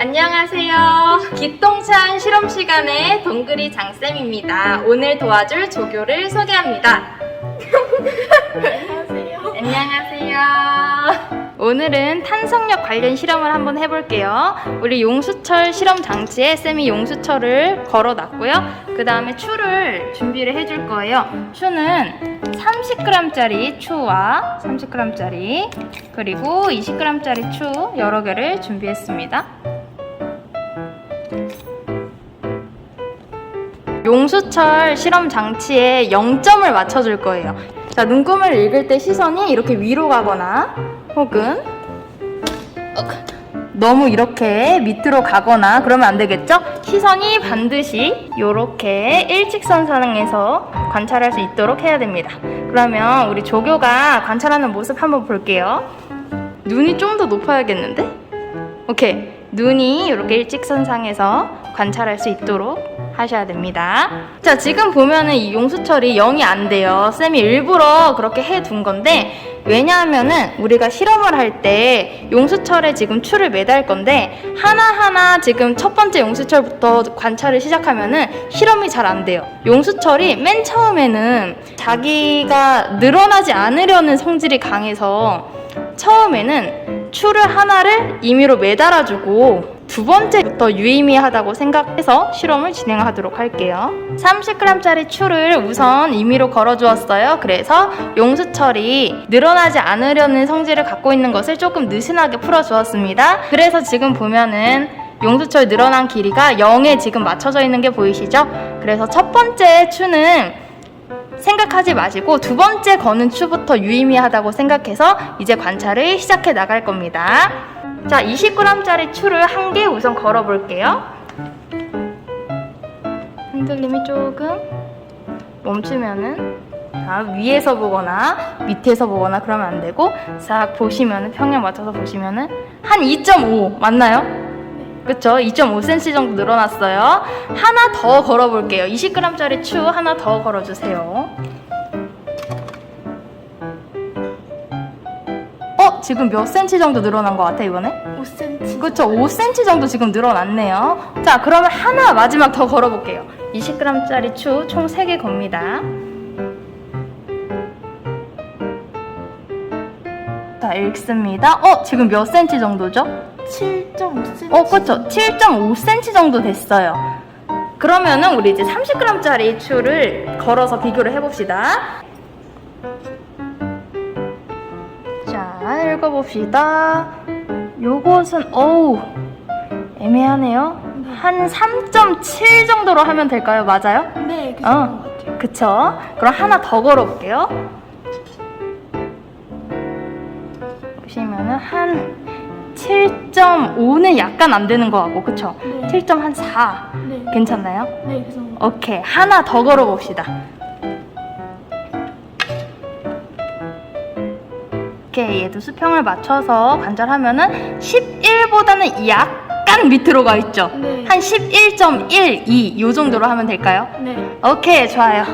안녕하세요. 기똥찬 실험 시간의 동그리 장쌤입니다. 오늘 도와줄 조교를 소개합니다. 안녕하세요. 안녕하세요. 오늘은 탄성력 관련 실험을 한번 해볼게요. 우리 용수철 실험 장치에 쌤이 용수철을 걸어놨고요. 그 다음에 추를 준비를 해줄 거예요. 추는 30g짜리 추와 30g짜리 그리고 20g짜리 추 여러 개를 준비했습니다. 용수철 실험 장치에 0점을 맞춰줄 거예요. 자, 눈금을 읽을 때 시선이 이렇게 위로 가거나 혹은 너무 이렇게 밑으로 가거나 그러면 안 되겠죠? 시선이 반드시 이렇게 일직선 상에서 관찰할 수 있도록 해야 됩니다. 그러면 우리 조교가 관찰하는 모습 한번 볼게요. 눈이 좀 더 높아야겠는데? 오케이. 눈이 이렇게 일직선상에서 관찰할 수 있도록 하셔야 됩니다. 자, 지금 보면은 이 용수철이 0이 안 돼요. 쌤이 일부러 그렇게 해 둔 건데, 왜냐하면은 우리가 실험을 할 때 용수철에 지금 추를 매달 건데, 하나하나 지금 첫 번째 용수철부터 관찰을 시작하면은 실험이 잘 안 돼요. 용수철이 맨 처음에는 자기가 늘어나지 않으려는 성질이 강해서 처음에는 추를 하나를 임의로 매달아주고 두 번째부터 유의미하다고 생각해서 실험을 진행하도록 할게요. 30g짜리 추를 우선 임의로 걸어주었어요. 그래서 용수철이 늘어나지 않으려는 성질을 갖고 있는 것을 조금 느슨하게 풀어주었습니다. 그래서 지금 보면은 용수철 늘어난 길이가 0에 지금 맞춰져 있는 게 보이시죠? 그래서 첫 번째 추는 생각하지 마시고 두 번째 거는 추부터 유의미하다고 생각해서 이제 관찰을 시작해 나갈 겁니다. 자, 20g짜리 추를 한 개 우선 걸어 볼게요. 흔들림이 조금 멈추면은 자, 위에서 보거나 밑에서 보거나 그러면 안 되고 싹 보시면은 평면 맞춰서 보시면은 한 2.5 맞나요? 그쵸? 2.5cm 정도 늘어났어요. 하나 더 걸어볼게요. 20g짜리 추 하나 더 걸어주세요. 어? 지금 몇 cm 정도 늘어난 것 같아, 이번에? 5cm. 그쵸? 5cm 정도 지금 늘어났네요. 자, 그러면 하나 마지막 더 걸어볼게요. 20g짜리 추 총 3개 겁니다. 자, 읽습니다. 어? 지금 몇 cm 정도죠? 7.5cm. 어, 그쵸. 7.5cm 정도 됐어요. 그러면은 우리 이제 30g짜리 추를 걸어서 비교를 해봅시다. 자, 읽어봅시다. 요것은, 어우, 애매하네요. 한 3.7 정도로 하면 될까요? 맞아요? 네, 그 어. 정도 같아요. 그쵸. 그럼 하나 더 걸어볼게요. 보시면은 한 7.5는 약간 안 되는 것 같고, 그쵸? 네. 7.4 네. 괜찮나요? 네, 그 정도. 오케이. 하나 더 걸어봅시다. 오케이. 얘도 수평을 맞춰서 관찰하면은 11보다는 약간 밑으로 가 있죠? 네. 한 11.12, 요 정도로 하면 될까요? 네. 오케이, 좋아요.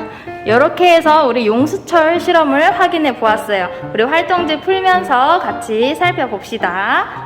이렇게 해서 우리 용수철 실험을 확인해 보았어요. 우리 활동지 풀면서 같이 살펴봅시다.